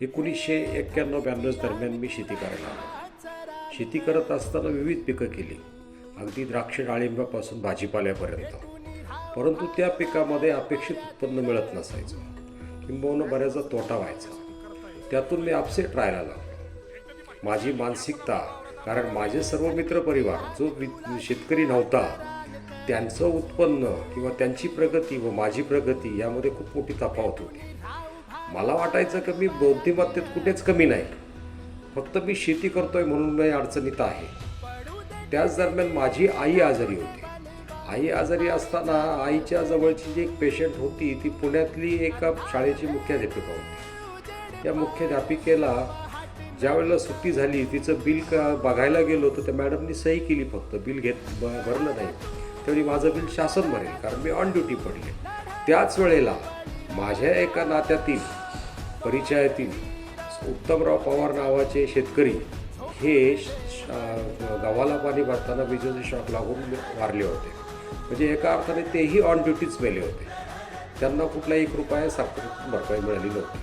एकोणीसशे एक्क्याण्णव ब्याण्णव दरम्यान मी शेती करायला आलो शेती करत असताना विविध पिकं केली. अगदी द्राक्ष डाळिंबापासून भाजीपाल्यापर्यंत. परंतु त्या पिकामध्ये अपेक्षित उत्पन्न मिळत नसायचं. किंबहुना बऱ्याचदा तोटा व्हायचा. त्यातून मी अपसेट राहायला लागलो. माझी मानसिकता कारण माझे सर्व मित्रपरिवार जो शेतकरी नव्हता त्यांचं उत्पन्न किंवा त्यांची प्रगती व माझी प्रगती यामध्ये खूप मोठी तफावत होती. मला वाटायचं की मी बुद्धिमत्तेत कुठेच कमी नाही. फक्त मी शेती करतोय म्हणून मी अडचणीत आहे. त्याच दरम्यान माझी आई आजारी होती. आई आजारी असताना आईच्या जवळची जी एक पेशंट होती ती पुण्यातली एका शाळेची मुख्याध्यापिका होती. या मुख्याध्यापिकेला ज्या वेळेला सुट्टी झाली तिचं बिल का बघायला गेलो तर त्या मॅडमनी सही केली फक्त. बिल घेत ब भरलं नाही. त्यावेळी माझं बिल शासन भरेल कारण मी ऑन ड्युटी पडले. त्याच वेळेला माझ्या एका नात्यातील परिचयातील उत्तमराव पवार नावाचे शेतकरी हे श- गव्हाला पाणी भरताना विजेचे शॉक लागून वारले होते. म्हणजे एका अर्थाने तेही ऑन ड्युटीच मेले होते. त्यांना कुठलाही एक रुपया सरकार भरपाई मिळाली नव्हती.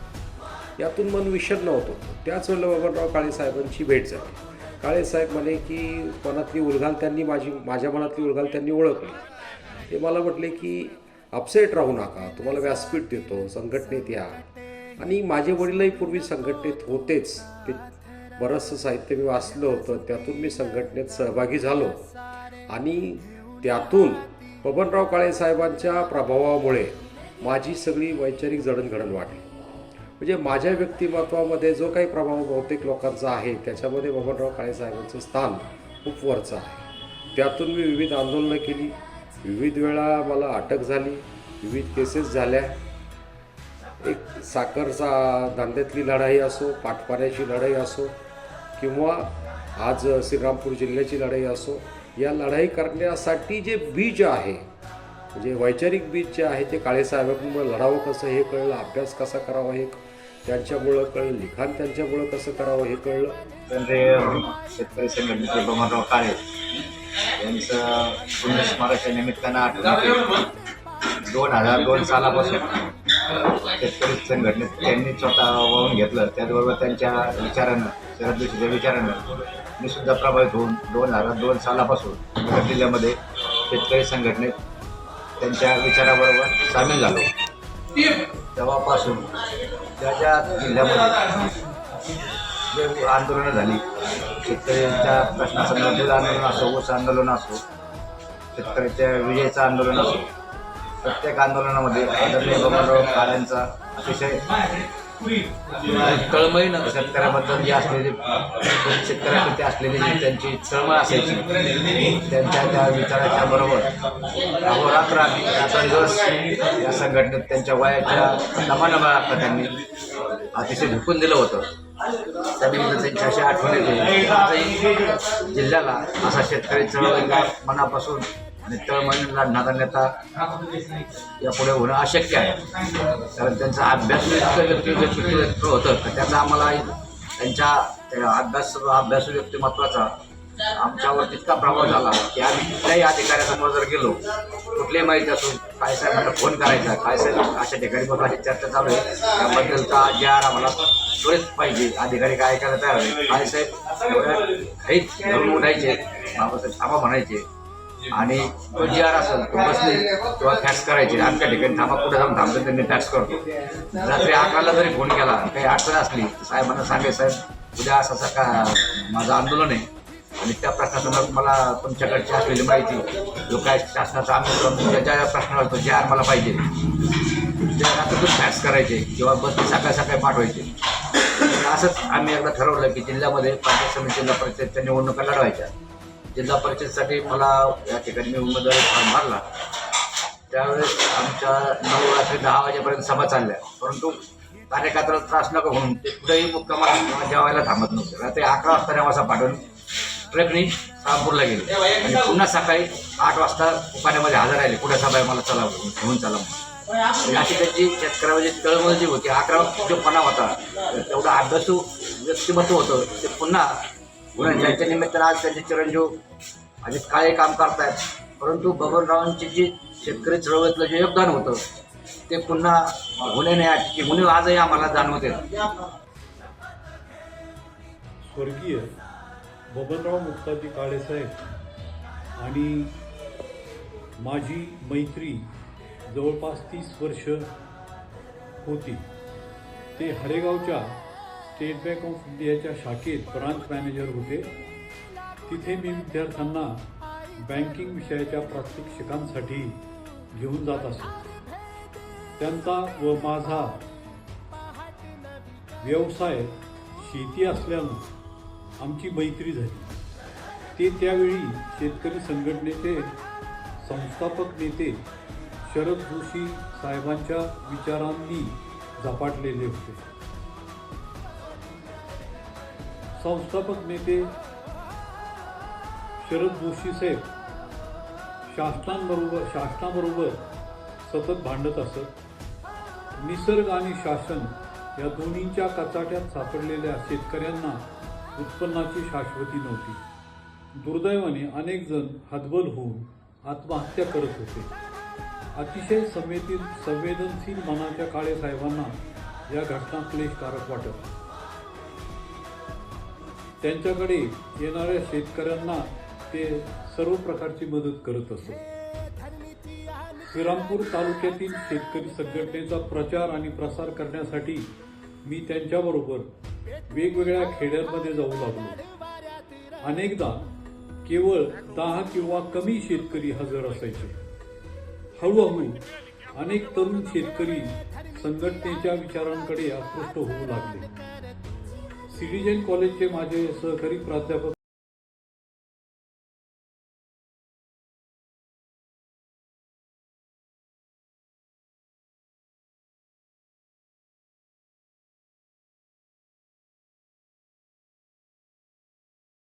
यातून मन विषण होतो त्याच वेळेला बबनराव काळेसाहेबांची भेट झाली. काळेसाहेब म्हणे की मनातली उलघाल त्यांनी माझी माझ्या मनातली उलघाल त्यांनी ओळखली. ते मला म्हटले की अपसेट राहू नका. तुम्हाला व्यासपीठ देतो संघटनेत या. आणि माझे वडीलही पूर्वी संघटनेत होतेच. ते बरंचसं साहित्य मी वाचलं होतं. त्यातून मी संघटनेत सहभागी झालो. आणि त्यातून बबनराव काळे साहेबांच्या प्रभावामुळे माझी सगळी वैचारिक जडणघडण वाढली. म्हणजे माझ्या व्यक्तिमत्वामध्ये जो काही प्रभाव बहुतेक लोकांचा आहे त्याच्यामध्ये बबनराव काळे साहेबांचं स्थान खूप वरचं आहे. त्यातून मी विविध आंदोलनं केली. विविध वेळा मला अटक झाली. विविध केसेस झाल्या. एक साखरचा धंद्यातली लढाई असो पाटपाण्याची लढाई असो किंवा आज श्रीरामपूर जिल्ह्याची लढाई असो या लढाई करण्यासाठी जे बीज आहे म्हणजे वैचारिक बीज जे आहे ते काळेसाहेबांमुळे लढावं कसं हे कळलं अभ्यास कसा करावा हे त्यांच्यामुळं कळलं लिखाण त्यांच्यामुळं कसं करावं हे कळलं. शेतकरी संघटनेचे काळे यांचं uh, पुण्यस्मारकाच्या निमित्तानं आठवण दोन हजार दोन सालापासून शेतकरी संघटनेत त्यांनी स्वतः वाहून घेतलं. त्याचबरोबर त्यांच्या विचारानं शरद जोशीच्या विचारानं मी सुद्धा प्रभावित होऊन दोन हजार दोन सालापासून नगर जिल्ह्यामध्ये शेतकरी संघटनेत त्यांच्या विचाराबरोबर सामील झालो. तेव्हापासून त्या ज्या जिल्ह्यामध्ये जे आंदोलनं झाली. शेतकऱ्यांच्या प्रश्नासंदर्भातील आंदोलन असो ऊस आंदोलन असो शेतकऱ्याच्या विजयाचं आंदोलन असो प्रत्येक आंदोलनामध्ये आदरणीय बबनराव काळ्यांचा अतिशय तळमळीनं शेतकऱ्याबद्दल जी असलेली शेतकऱ्याप्रती असलेली जी त्यांची तळमळ असायची त्यांच्या त्या विचाराच्या बरोबर अहोरात्र रात्रंदिवस या संघटनेत त्यांच्या वयाच्या दमानं त्यांनी अतिशय झुकून दिलं होतं. त्यानिमित्त त्यांची अशी आठवण येते. जिल्ह्याला असा शेतकरी चळवळीला मनापासून आणि तळमळीला लढणारा नेता यापुढे होणं अशक्य आहे. कारण त्यांचा अभ्यास इतकं व्यक्तिमत्व होतं. तर त्याचा आम्हाला त्यांच्या त्या अभ्यास अभ्यासू व्यक्तिमत्वाचा आमच्यावर तितका प्रभाव झाला की आम्ही कुठल्याही अधिकाऱ्यासमोर जर गेलो कुठलीही माहिती असून काय साहेबांना फोन करायचा काय साहेब अशा ठिकाणी बघा अशी चर्चा चालू आहे त्याबद्दलचा जे आर आम्हाला त्वरित पाहिजे. अधिकारी काय ऐकायला तयार आहे काय साहेब एवढ्या काहीच उठायचे बाबासाहेब थांबा म्हणायचे. आणि तो जी आर असेल तो बसले किंवा फॅक्स करायचे. आमच्या ठिकाणी थांबा कुठे जाऊन थांबतो त्यांनी फॅक्स करतो. रात्री अकराला जरी फोन केला काही अडचण असली साहेबांना सांगे साहेब उद्या असं असं का माझं आंदोलन आहे. आणि त्या प्रश्नासंदर्भात मला तुमच्याकडची असलेली माहिती जो काय शासनाचा आम्ही ज्या ज्या प्रश्नाला तो जे आर मला पाहिजे. ते रात्रीतून फॅक्स करायचे किंवा बसने सकाळी सकाळी पाठवायचे. असंच आम्ही एकदा ठरवलं की जिल्ह्यामध्ये पंचायत समिती जिल्हा परिषदच्या निवडणुका लढवायच्या. जिल्हा परिषदसाठी मला या ठिकाणी मी उमेदवारी फॉर्म भरला. त्यावेळेस आमच्या नऊ रात्री दहा वाजेपर्यंत सभा चालल्या. परंतु कार्यकर्त्याला त्रास नको म्हणून ते कुठेही मुक्कामाला जेवायला थांबत नव्हते. रात्री अकरा वाजता नेवासा पाठवून ट्रकनी रामपूरला गेले. आणि पुन्हा सकाळी आठ वाजता पाण्यामध्ये हजर राहिले. कुठे सभा आहे? मला चला घेऊन चला म्हणून. आणि अशी त्यांची शेतकऱ्यामध्ये तळमळ जी होती अकरा जो पणा होता तेवढा अभ्यासू व्यक्तिमत्व होतं. ते पुन्हा पुन्हा ज्यांच्या निमित्तानं आज त्यांचे चिरंजीव अजित काळे काम करतायत. परंतु बबनरावांची जी शेतकरी चळवळीतलं जे योगदान होतं ते पुन्हा होणे नाही की म्हणून आजही आम्हाला जाणवते. स्वर्गीय बबनराव मुक्ताजी काळेसाहेब आणि माझी मैत्री जवळपास तीस वर्ष होती. ते हरेगावच्या स्टेट बँक ऑफ इंडियाच्या शाखेत ब्रांच मॅनेजर होते. तिथे मी विद्यार्थ्यांना बँकिंग विषयाच्या प्रात्यक्षिकांसाठी घेऊन जात असत. त्यांचा व माझा व्यवसाय शेती असल्यानं आमची मैत्री झाली. ते त्यावेळी शेतकरी संघटनेचे संस्थापक नेते शरद जोशी साहेबांच्या विचारांनी झपाटलेले होते. संस्थापक नेते शरद जोशी साहेब शासनांबरोबर शासनाबरोबर सतत भांडत असत. निसर्ग आणि शासन या दोन्हींच्या कचाट्यात सापडलेल्या शेतकऱ्यांना उत्पन्नाची शाश्वती नव्हती. दुर्दैवाने अनेक जण हतबल होऊन आत्महत्या करत होते. अतिशय संवेदील संवेदनशील मनाच्या काळे साहेबांना या घटना क्लेशकारक वाटत. त्यांच्याकडे येणाऱ्या शेतकऱ्यांना ते सर्व प्रकारची मदत करत असत. श्रीरामपूर तालुक्यातील शेतकरी संघटनेचा प्रचार आणि प्रसार करण्यासाठी मी त्यांच्याबरोबर वेगवेगळ्या खेड्यांमध्ये जाऊ लागलो. अनेकदा केवळ दहा किंवा कमी शेतकरी हजर असायचे. हळूहळू अनेक तरुण शेतकरी संघटनेच्या विचारांकडे आकृष्ट होऊ लागले. सिटीजन कॉलेजचे माझे सहकारी प्राध्यापक